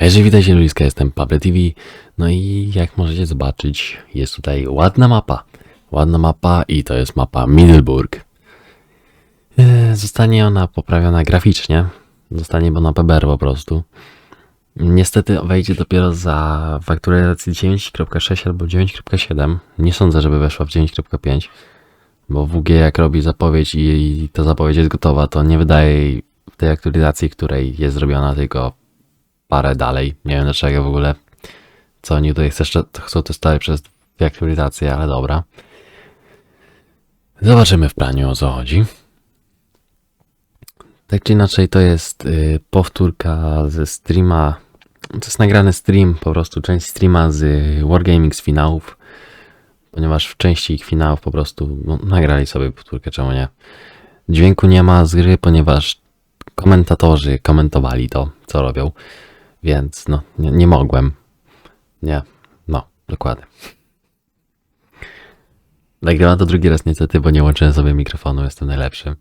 Hej, witajcie ludziska, jestem Pable TV. No i jak możecie zobaczyć, jest tutaj ładna mapa. Ładna mapa i to jest mapa Middleburg. E, Zostanie ona poprawiona graficznie. Zostanie ona PBR po prostu. Niestety wejdzie dopiero za w aktualizacji 9.6 albo 9.7. Nie sądzę, żeby weszła w 9.5. Bo WG jak robi zapowiedź i, ta zapowiedź jest gotowa, to nie wydaje tej aktualizacji, której jest zrobiona, tylko dalej. Nie wiem dlaczego w ogóle. Co oni tutaj chcą, chcą testować przez dwie ale dobra. Zobaczymy w planie o co chodzi. Tak czy inaczej, to jest y, powtórka ze streama. To jest nagrany stream, po prostu część streama z Wargaming z finałów. Ponieważ w części ich finałów po prostu no, nagrali sobie powtórkę, czemu nie. Dźwięku nie ma z gry, ponieważ komentatorzy komentowali to, co robią. Więc no, nie, nie mogłem. Nie, no, dokładnie. Nagrywam to drugi raz niestety, bo nie łączyłem sobie mikrofonu, jestem najlepszy.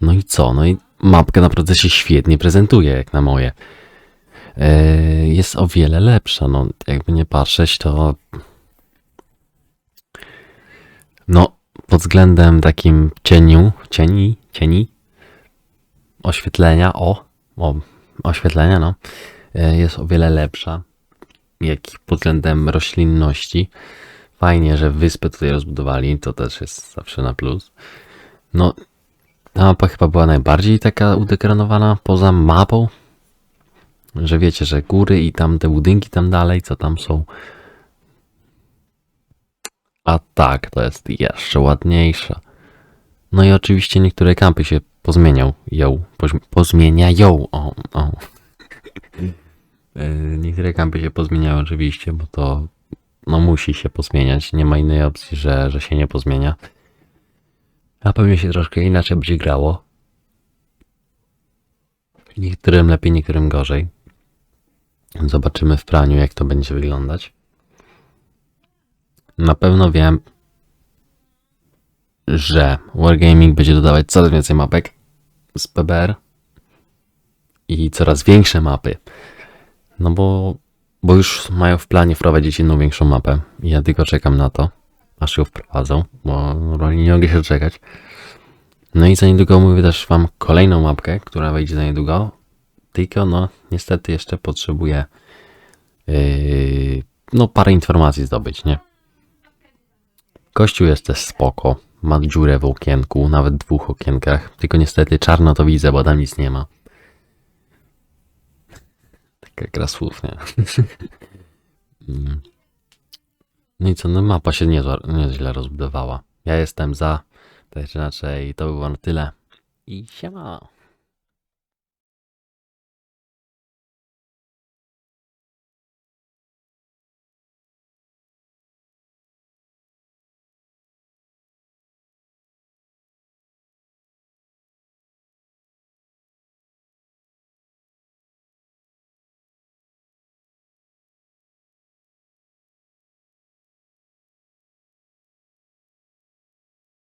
No i co? No i mapka naprawdę się świetnie prezentuje, jak na moje. Yy, Jest o wiele lepsza, no jakby nie patrzeć, to no pod względem takim cieniu, cieni, cieni, oświetlenia, o, o, oświetlenia, no, e, jest o wiele lepsza, jak pod względem roślinności. Fajnie, że wyspę tutaj rozbudowali, to też jest zawsze na plus. No, ta mapa chyba była najbardziej taka udekoronowana poza mapą, że wiecie, że góry i tam te budynki tam dalej, co tam są. A tak, to jest jeszcze ładniejsza. No i oczywiście niektóre kampy się pozmieniał, ją, pozmieniają, o, o. Niektóre kampy się pozmieniają oczywiście, bo to no musi się pozmieniać, nie ma innej opcji, że, że się nie pozmienia. A pewnie się troszkę inaczej będzie grało. Niektórym lepiej, niektórym gorzej. Zobaczymy w praniu, jak to będzie wyglądać. Na pewno wiem, że Wargaming będzie dodawać coraz więcej mapek z PBR i coraz większe mapy. No bo, bo już mają w planie wprowadzić inną większą mapę. I ja tylko czekam na to, aż ją wprowadzą, bo normalnie nie mogę się czekać. No i za niedługo mówię też wam kolejną mapkę, która wejdzie za niedługo. Tylko no, niestety jeszcze potrzebuję yy, no parę informacji zdobyć, nie? Kościół jest też spoko. Ma dziurę w okienku, nawet dwóch okienkach. Tylko niestety czarno to widzę, bo tam nic nie ma. Taka gra słów, nie? Mm. no i co, no mapa się niezła, nieźle rozbudowała. Ja jestem za, czy inaczej, to by było na tyle. I siema.